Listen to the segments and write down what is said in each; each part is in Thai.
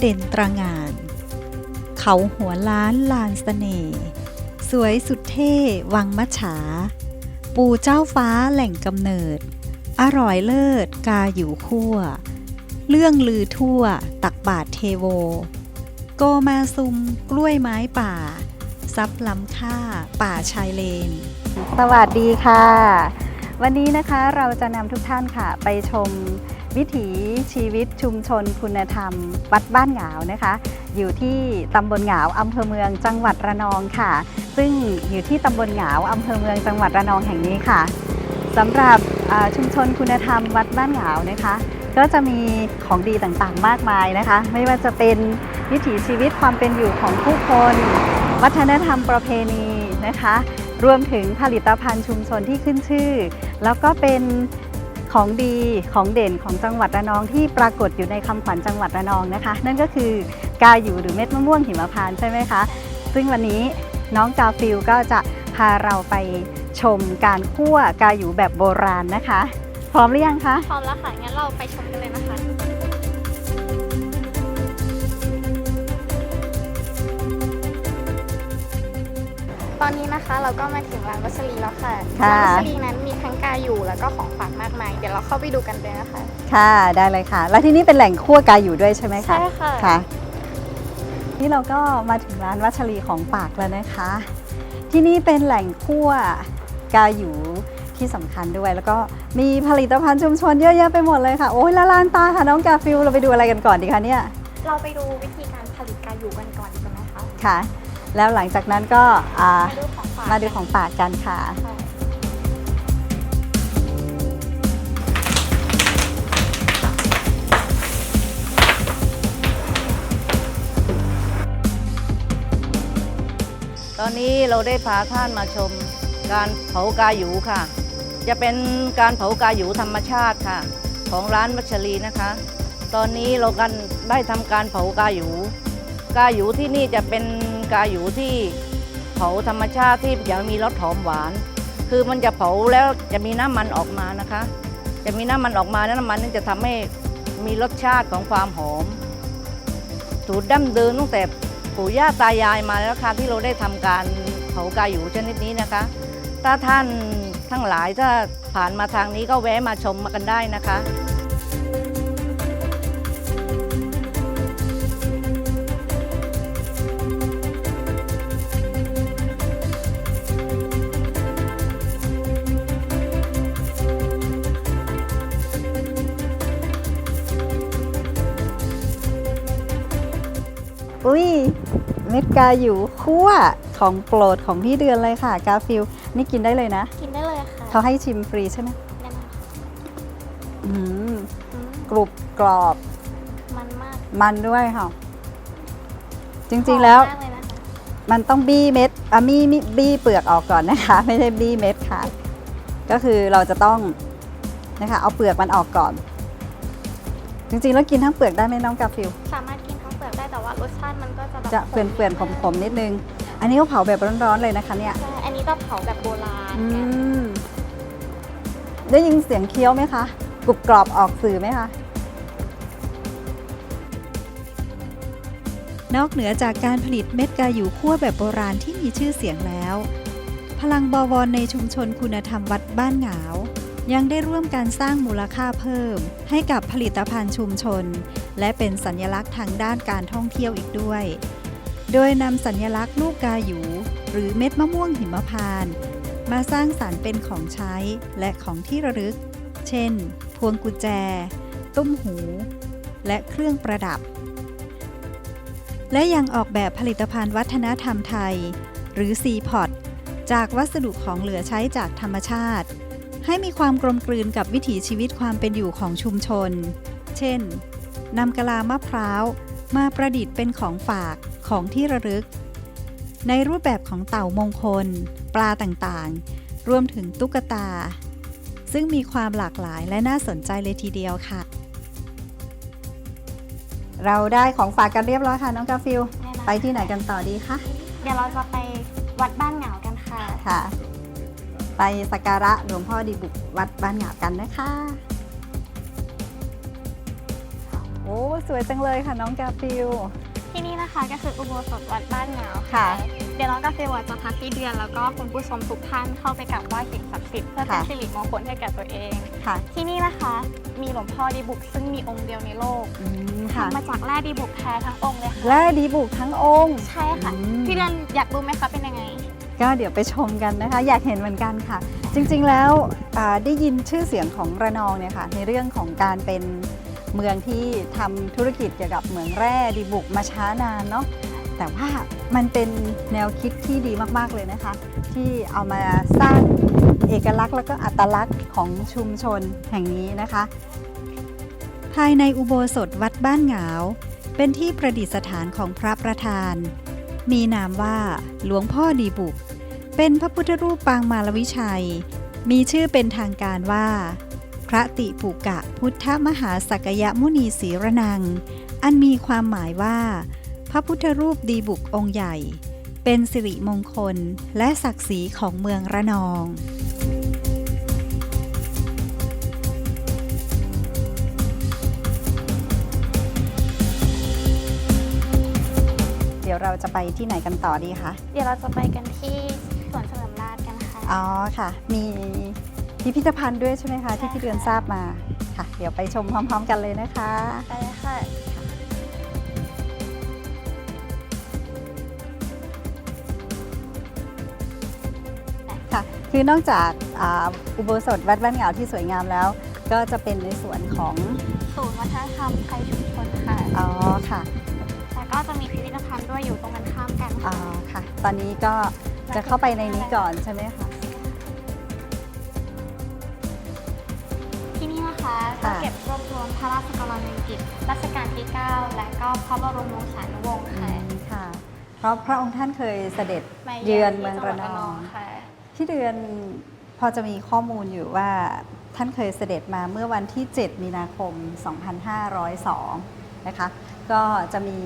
เด่นตระงาน เขาหัวล้านลานสเสน่ห์สวยสุดเท่วังมัจฉา ปูเจ้าฟ้าแหล่งกำเนิด อร่อยเลิศกาอยู่คั่ว เรื่องลือทั่วตักบาทเทโว โกมาซุมกล้วยไม้ป่า ซับล้ำค่าป่าชายเลน สวัสดีค่ะ วันนี้นะคะเราจะนำทุกท่านค่ะไปชม วิถีชีวิตชุมชนคุณธรรม วัดบ้านหงาวนะคะ อยู่ที่ตำบลหงาวอำเภอเมืองจังหวัดระนองค่ะ ซึ่งอยู่ที่ตำบลหงาวอำเภอเมืองจังหวัดระนองแห่งนี้ค่ะสำหรับชุมชนคุณธรรม วัดบ้านหงาวนะคะ ก็จะมีของดีต่างๆมากมายนะคะ ไม่ว่าจะเป็นวิถีชีวิตความเป็นอยู่ของผู้คน วัฒนธรรมประเพณีนะคะ รวมถึงผลิตภัณฑ์ชุมชนที่ขึ้นชื่อ แล้วก็เป็น ของดีของเด่นของจังหวัดระนองที่ปรากฏอยู่ในคำขวัญจังหวัดระนองนะคะ นั่นก็คือกาอยู่หรือเม็ดมะม่วงหิมพานต์ใช่ไหมคะ ซึ่งวันนี้น้องกาฟิลก็จะพาเราไปชมการคั่วกาอยู่แบบโบราณนะคะ พร้อมหรือยังคะ พร้อมแล้วค่ะ งั้นเราไปชมกันเลยนะคะ ตอนนี้นะคะเราก็มาถึงร้านวัสลีแล้วค่ะค่ะ ร้านวัสลีนั้นมีทั้งกาอยู่แล้วก็ของฝากมากมาย เดี๋ยวเราเข้าไปดูกันเลยนะคะ ค่ะได้เลยค่ะ แล้วที่นี่เป็นแหล่งคั่วกาอยู่ด้วยใช่ไหมคะใช่ค่ะ ค่ะ นี่เราก็มาถึงร้านวัชรีของฝากแล้วนะคะ ที่นี่เป็นแหล่งคั่วกาอยู่ที่สำคัญด้วย แล้วก็มีผลิตภัณฑ์ชุมชนเยอะแยะไปหมดเลยค่ะโอ้ยละลานตาค่ะน้องกาฟิลเราไปดูอะไรกันก่อนดีคะเนี่ยเราไปดูวิธีการผลิตกาอยู่กันก่อนดีกว่าไหมคะ ค่ะ แล้วหลังจากนั้นก็อ่ามาดูของฝากมากันค่ะค่ะ ตอนนี้เราได้พาท่านมาชมการเผากาหยูค่ะ จะเป็นการเผากาหยูธรรมชาติค่ะ ของร้านวัชรีนะคะ ตอนนี้เรากันได้ทำการเผากาหยู กาหยูที่นี่จะเป็น กาหยูที่เผาธรรมชาติที่จะมีรสหอมหวาน คือมันจะเผาแล้วจะมีน้ำมันออกมานะคะ จะมีน้ำมันออกมาแล้วน้ำมันนั้นจะทำให้มีรสชาติของความหอมสูตรดั้งเดิมตั้งแต่ปู่ย่าตายายมาแล้วค่ะที่เราได้ทำการเผากาอยู่ชนิดนี้นะคะ ถ้าท่านทั้งหลายถ้าผ่านมาทางนี้ก็แวะมาชมมากันได้นะคะ อุ้ยเม็ดกาอยู่คั่วของโปรดของพี่เดือนเลยค่ะ กาฟิลนี่กินได้เลยนะ กินได้เลยค่ะเขาให้ชิมฟรีใช่ไหมแน่นอนค่ะอืมอืมกรุบกรอบ มันมากมันด้วยค่ะ จริงๆแล้ว หอมมากเลยนะคะมันต้องบี้เม็ดอะมีมีบี้เปลือกออกก่อนนะคะ ไม่ใช่บี้เม็ดค่ะ ก็คือเราจะต้องนะคะ เอาเปลือกมันออกก่อน จริงๆแล้วกินทั้งเปลือกได้ไหมน้องกาฟิลสามารสชาติมันก็จะแบบจะเปื่อนๆขมๆนิดนึง อันนี้ก็เผาแบบร้อนๆเลยนะคะเนี่ย ใช่อันนี้ก็เผาแบบโบราณอืไงมได้ยินเสียงเคี้ยวไหมคะ กรุบกรอบออกสื่อไหมคะ นอกเหนือจากการผลิตเม็ดกาอยู่คั่วแบบโบราณที่มีชื่อเสียงแล้ว พลังบวรในชุมชนคุณธรรมวัดบ้านหงาว ยังได้ร่วมการสร้างมูลค่าเพิ่ม ให้กับผลิตภัณฑ์ชุมชน และเป็นสัญลักษณ์ทางด้านการท่องเที่ยวอีกด้วย โดยนำสัญลักษณ์ลูกกาหยู หรือเม็ดมะม่วงหิมพานต์มาสร้างสารรค์เป็นของใช้และของที่ระลึก เช่น พวงกุญแจ ตุ้มหู และเครื่องประดับ และยังออกแบบผลิตภัณฑ์วัฒนธรรมไทย หรือซีพอตจากวัสดุของเหลือใช้จากธรรมชาติ ให้มีความกลมกลืนกับวิถีชีวิตความเป็นอยู่ของชุมชน เช่น นำกะลามะพร้าว มาประดิษฐ์เป็นของฝากของที่ระลึก ในรูปแบบของเต่ามงคล ปลาต่างๆ รวมถึงตุ๊กตา ซึ่งมีความหลากหลายและน่าสนใจเลยทีเดียวค่ะ เราได้ของฝากกันเรียบร้อยค่ะน้องกาฟิลแน่นอนไปที่ไหนกันต่อดีคะเดี๋ยวเราจะไปวัดบ้านเหงากันค่ะ ค่ะ ไปสักการะหลวงพ่อดีบุกวัดบ้านหงากันนะคะวโอ้ สวยจังเลยค่ะน้องกาฟิล ที่นี่นะคะก็คืออุโบสถวัดบ้านเหงาค่ะ เดี๋ยวน้องกาฟิลจะพาพี่เดือนแล้วก็คุณผู้ชมทุกท่านเข้าไปกราบไหว้สิ่งศักดิ์สิทธิ์เพื่อเป็นค่ะสิริมงคลให้แก่ตัวเองค่ะ ที่นี่นะคะมีหลวงพ่อดีบุกซึ่งมีองค์เดียวในโลกอืมค่ะทำมาจากแร่ดีบุกแท้ทั้งองค์เลยค่ะและดีบุกทั้งองค์ ใช่ค่ะอืมพี่เดือนอยากรู้ไหมคะเป็นยังไง ก็เดี๋ยวไปชมกันนะคะ อยากเห็นเหมือนกันค่ะ จริงๆแล้วอ่าได้ยินชื่อเสียงของระนองเนี่ยค่ะในเรื่องของการเป็น เมืองที่ทำธุรกิจเกี่ยวกับเหมืองแร่ดีบุกมาช้านานเนาะแต่ว่ามันเป็นแนวคิดที่ดีมากๆเลยนะคะ ที่เอามาสร้างเอกลักษณ์แล้วก็อัตลักษณ์ของชุมชนแห่งนี้นะคะ ภายในอุโบสถวัดบ้านหงา เป็นที่ประดิษฐานของพระประธาน มีนามว่าหลวงพ่อดีบุก เป็นพระพุทธรูปปางมารวิชัย มีชื่อเป็นทางการว่า พระติปุกะพุทธมหาสักยมุนีศรีระนัง อันมีความหมายว่า พระพุทธรูปดีบุกองค์ใหญ่ เป็นสิริมงคลและศักดิ์ศรีของเมืองระนอง เดี๋ยวเราจะไปที่ไหนกันต่อดีคะ เดี๋ยวเราจะไปกันที่สวนเฉลิมราชกันค่ะ อ๋อค่ะ มี พิพิธภัณฑ์ด้วยใช่ไหมคะ ที่ใช่พี่เดือนค่ะทราบมาค่ะ เดี๋ยวไปชมพร้อมๆกันเลยนะคะ ไปเลยค่ะ ค่ะ คือนอกจากอาอุโบสถวัดบ้านเหงาที่สวยงามแล้ว ก็จะเป็นในส่วนของศูนย์วัฒนธรรมไทยชุมชนค่ะ อ๋อค่ะแล้วก็จะมีพิพิธภัณฑ์ด้วยอยู่ตรงกันข้ามกันอ๋อค่ะค่ะตอนนี้ก็จะเข้าไปในนี้ก่อนใช่ไหมคะ นี่นะคะก็ค่ะเก็บรวบรวมพระราชกรณียกิจรัชกาลที่ 9 และก็พระบรมวงศานุวงศ์ค่ะ ค่ะ เพราะพระองค์ท่านเคยเสด็จมาเยือนที่เมืองจัหวัระดนองค่ะ พี่เดือนพอจะมีข้อมูลอยู่ว่าท่านเคยเสด็จมาเมื่อวันที่ 7 มีนาคม 2502 นะคะ ก็จะมี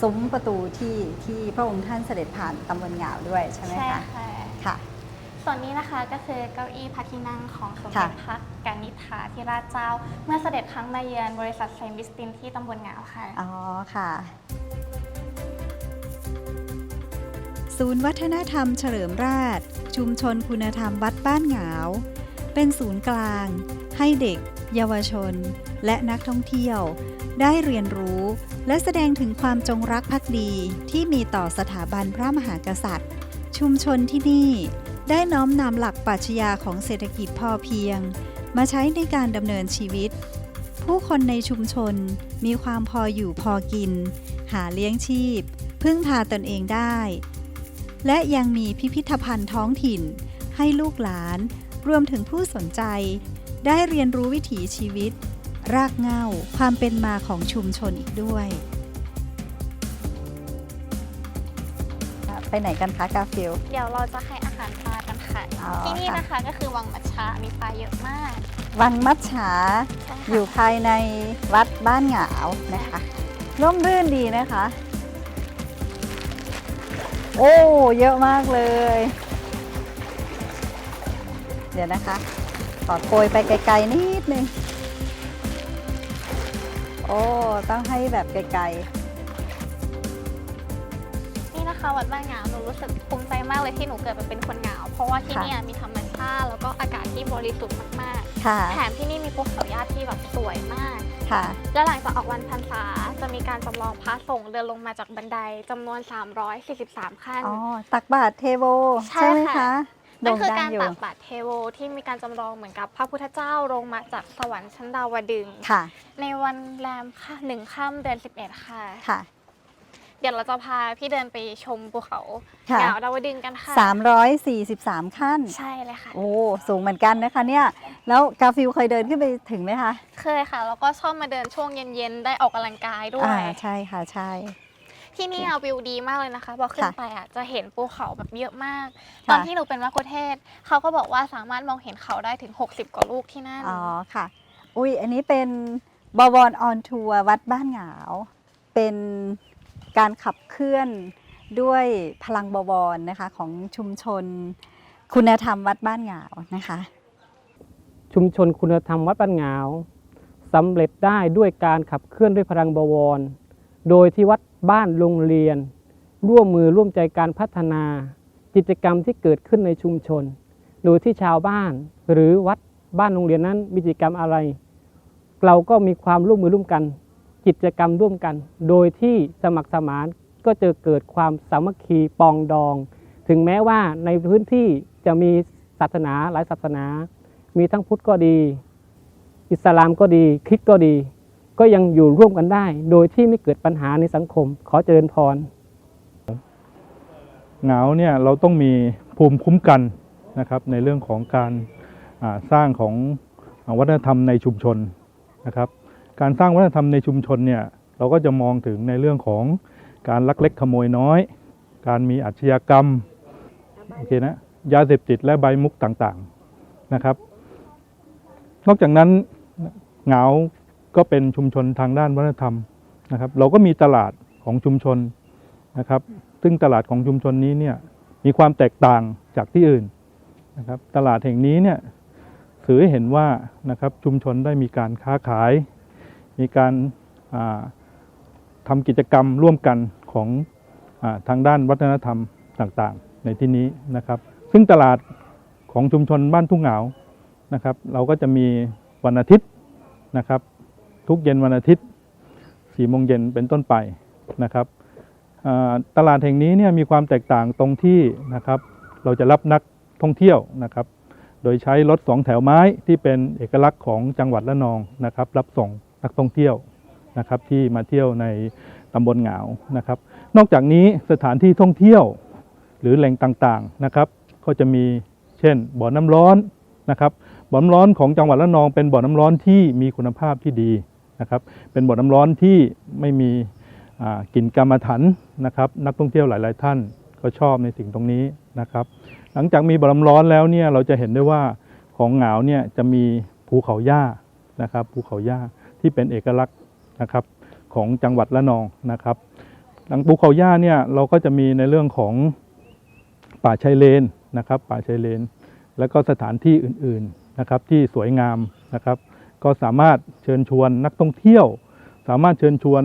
ซุ้มประตูที่ที่พระองค์ท่านเสด็จผ่านตำบลเหงาวด้วยใช่ไหมใช่คะค่ะ ค่ะ ส่วนนี้นะคะก็คือเก้าอี้พระที่นั่งของสมเด็จค่ะ พระ กนิษฐาธิราชเจ้า เมื่อเสด็จครั้งมาเยือนบริษัทเซนต์วิสตินที่ตำบลเหงาค่ะ อ๋อค่ะ ศูนย์วัฒนธรรมเฉลิมราช ชุมชนคุณธรรมวัดบ้านหงาว เป็นศูนย์กลาง ให้เด็ก เยาวชน และนักท่องเที่ยว ได้เรียนรู้ และแสดงถึงความจงรักภักดีที่มีต่อสถาบันพระมหากษัตริย์ ชุมชนที่นี่ได้น้อมนำหลักปรัชญาของเศรษฐกิจพอเพียง มาใช้ในการดำเนินชีวิต ผู้คนในชุมชนมีความพออยู่พอกิน หาเลี้ยงชีพ พึ่งพาตนเองได้ และยังมีพิพิธภัณฑ์ท้องถิ่น ให้ลูกหลาน รวมถึงผู้สนใจ ได้เรียนรู้วิถีชีวิต รากเหง้าความเป็นมาของชุมชนอีกด้วย ไปไหนกันคะกาฟิล เดี๋ยวเราจะให้อาหารปลากัน ค่ะ อ๋อที่นี่ค่ะ นะคะก็คือวังมัชชามีปลาเยอะมากวังมัจฉาใช่อค่ะยู่ภายในวัดบ้านหงาวนะคะ ร่มรื่นดีนะคะ โอ้ เยอะมากเลย เดี๋ยวนะคะ ขอโกยไปไกลๆนิดนึง โอ้ ต้องให้แบบไกลนี่นะคะวัดบ้านเหงาห นูรู้สึกภูมิใจมากเลยที่หนูเกิดมาเป็นคนเหงาเพราะว่าที่เนี่ยมีธรรมชาติแล้วก็อากาศที่บริสุทธิ์มากๆค่ะ ๆ แถมที่นี่มีภูเขาหญ้าที่แบบสวยมาก ค่ะ และหลังจากออกวันพรรษาจะมีการจำลองพระสงฆ์เดินลงมาจากบันไดจำนวน 343 ขั้น อ๋อ ตักบาตรเทโวใช่ใช่ไหมค่ะ คะนั่นคือโด่งดักางรอยู่ ตักบาตรเทโวที่มีการจำลองเหมือนกับพระพุทธเจ้าลงมาจากสวรรค์ชั้นดาวดึงส์ค่ะ ในในวันแรมค่ะหนึ่งค่ำเดือน11 ค่ะ ค่ะ เดี๋ยวเราจะพาพี่เดินไปชมภูเขาค่ะ เหงาดาวดึงส์กันค่ะ 343 ขั้น ใช่เลยค่ะ โอ้สูงเหมือนกันนะคะเนี่ย แล้วกาฟิลเคยเดินขึ้นไปถึงไหมคะเคยค่ะ แล้วก็ชอบมาเดินช่วงเย็นๆ ได้ออกกำลังกายด้วอ่าย ใช่ค่ะใช่ ที่นี่อะวิวดีมากเลยนะคะพอขึ้นค่ะไปอะจะเห็นภูเขาแบบเยอะมากค่ะตอนที่หนูเป็นมัคคุเทศก์เขาก็บอกว่าสามารถมองเห็นเขาได้ถึง 60 กว่าลูกที่นั่น อ๋อค่ะ อุ้ยอันนี้เป็นบวรออนทัวร์วัดบ้านหงาวเป็น การขับเคลื่อนด้วยพลังบวรนะคะของชุมชนคุณธรรมวัดบ้านหงาวนะคะ ชุมชนคุณธรรมวัดบ้านงาวสำเร็จได้ด้วยการขับเคลื่อนด้วยพลังบวร โดยที่วัดบ้านโรงเรียน ร่วมมือร่วมใจการพัฒนา กิจกรรมที่เกิดขึ้นในชุมชน โดยที่ชาวบ้านหรือวัดบ้านโรงเรียนนั้นมีกิจกรรมอะไร เราก็มีความร่วมมือร่วมกัน กิจกรรมร่วมกัน โดยที่สมัครสมานก็จะเกิดความสามัคคีปองดอง ถึงแม้ว่าในพื้นที่จะมีศาสนาหลายศาสนา มีทั้งพุทธก็ดี อิสลามก็ดีคริสต์ก็ดี ก็ยังอยู่ร่วมกันได้ โดยที่ไม่เกิดปัญหาในสังคม ขอเจริญพรเหงาเนี่ยเราต้องมีภูมิคุ้มกันนะครับในเรื่องของการสร้างของวัฒนธรรมในชุมชนนะครับ การสร้างวัฒนธรรมในชุมชนเนี่ยเราก็จะมองถึงในเรื่องของการลักเล็กขโมยน้อย การมีอาชญากรรมโอเคนะยาเสพติดและใบมุกต่างๆนะครับ นอกจากนั้นเหงาก็เป็นชุมชนทางด้านวัฒนธรรมนะครับ เราก็มีตลาดของชุมชนนะครับ ซึ่งตลาดของชุมชนนี้เนี่ยมีความแตกต่างจากที่อื่นนะครับ ตลาดแห่งนี้เนี่ยสื่อให้เห็นว่านะครับชุมชนได้มีการค้าขาย มีการาทำกิจกรรมร่วมกันของอาทางด้านวัฒนธรรมต่างๆ ในที่นี้นะครับ ซึ่งตลาดของชุมชนบ้านทุ่งเหงานะครับ เราก็จะมีวันอาทิตย์นะครับ ทุกเย็นวันอาทิตย์4โมงเย็นเป็นต้นไปนะครับตลาดแห่งนี้เนี่ยมีความแตกต่างตรงที่นะครับ เราจะรับนักท่องเที่ยวนะครับ โดยใช้รถสองแถวไม้ที่เป็นเอกลักษณ์ของจังหวัดละนองนะครับ รับส่ง นักท่องเที่ยวนะครับที่มาเที่ยวในตำบลเหงานะครับ นอกจากนี้สถานที่ท่องเที่ยวหรือแหล่งต่างๆนะครับ ก็จะมีเช่น บ่อน้ำร้อนนะครับบ่อน้ำร้อนของจังหวัดละนอง เป็นบ่อน้ำร้อนที่มีคุณภาพที่ดีนะครับเป็นบ่อน้ำร้อนที่ไม่มีกลิ่นกรรมฐานนะครับ นักท่องเที่ยวหลาย ๆ ท่านก็ชอบในสิ่งตรงนี้นะครับ หลังจากมีบ่อน้ำร้อนแล้วเนี่ยเราจะเห็นได้ว่าของเหงาเนี่ยจะมีภูเขาหญ้านะครับภูเขาหญ้า ที่เป็นเอกลักษณ์นะครับของจังหวัดละนองนะครับหลังภูเขาหญ้าเนี่ยเราก็จะมีในเรื่องของป่าชายเลนนะครับ ป่าชายเลน แล้วก็สถานที่อื่นๆนะครับที่สวยงามนะครับ ก็สามารถเชิญชวนนักท่องเที่ยว สามารถเชิญชวน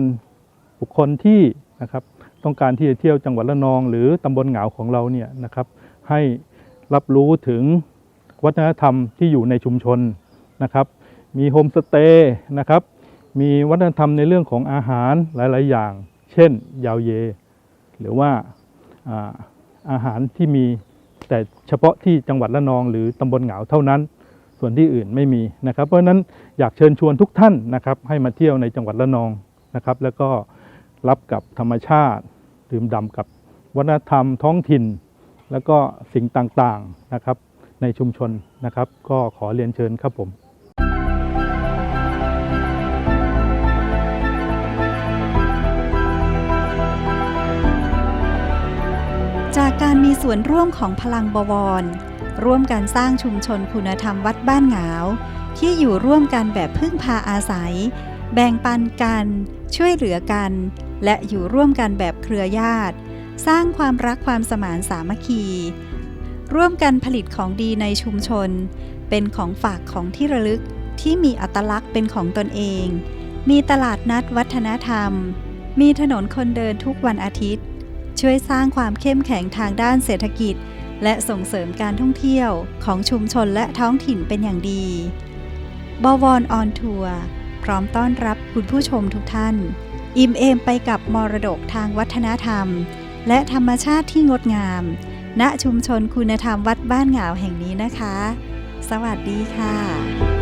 บุคคลที่นะครับต้องการที่จะเที่ยวจังหวัดละนอง หรือตำบลเหงาของเราเนี่ยนะครับให้รับรู้ถึงวัฒนธรรมที่อยู่ในชุมชนนะครับ มีโฮมสเตย์นะครับ มีวัฒนธรรมในเรื่องของอาหารหลาย ๆ อย่าง เช่น ยาวเย หรือว่าอาหารที่มีแต่เฉพาะที่จังหวัดละนอง หรือตำบลเหงาเท่านั้น ส่วนที่อื่นไม่มีนะครับ เพราะฉะนั้นอยากเชิญชวนทุกท่านนะครับให้มาเที่ยวในจังหวัดละนองนะครับ แล้วก็รับกับธรรมชาติ ดื่มด่ำกับวัฒนธรรมท้องถิ่น แล้วก็สิ่งต่าง ๆ นะครับในชุมชนนะครับ ก็ขอเรียนเชิญครับผม การมีส่วนร่วมของพลังบวร ร่วมกันสร้างชุมชนคุณธรรมวัดบ้านหงาว ที่อยู่ร่วมกันแบบพึ่งพาอาศัย แบ่งปันกัน ช่วยเหลือกัน และอยู่ร่วมกันแบบเครือญาติ สร้างความรักความสมานสามัคคี ร่วมกันผลิตของดีในชุมชน เป็นของฝากของที่ระลึกที่มีอัตลักษณ์เป็นของตนเอง มีตลาดนัดวัฒนธรรม มีถนนคนเดินทุกวันอาทิตย์ ช่วยสร้างความเข้มแข็งทางด้านเศรษฐกิจ และส่งเสริมการท่องเที่ยวของชุมชนและท้องถิ่นเป็นอย่างดี บวรออนทัวร์พร้อมต้อนรับคุณผู้ชมทุกท่าน อิ่มเอมไปกับมรดกทางวัฒนธรรม และธรรมชาติที่งดงาม ณชุมชนคุณธรรมวัดบ้านหงาวแห่งนี้นะคะ สวัสดีค่ะ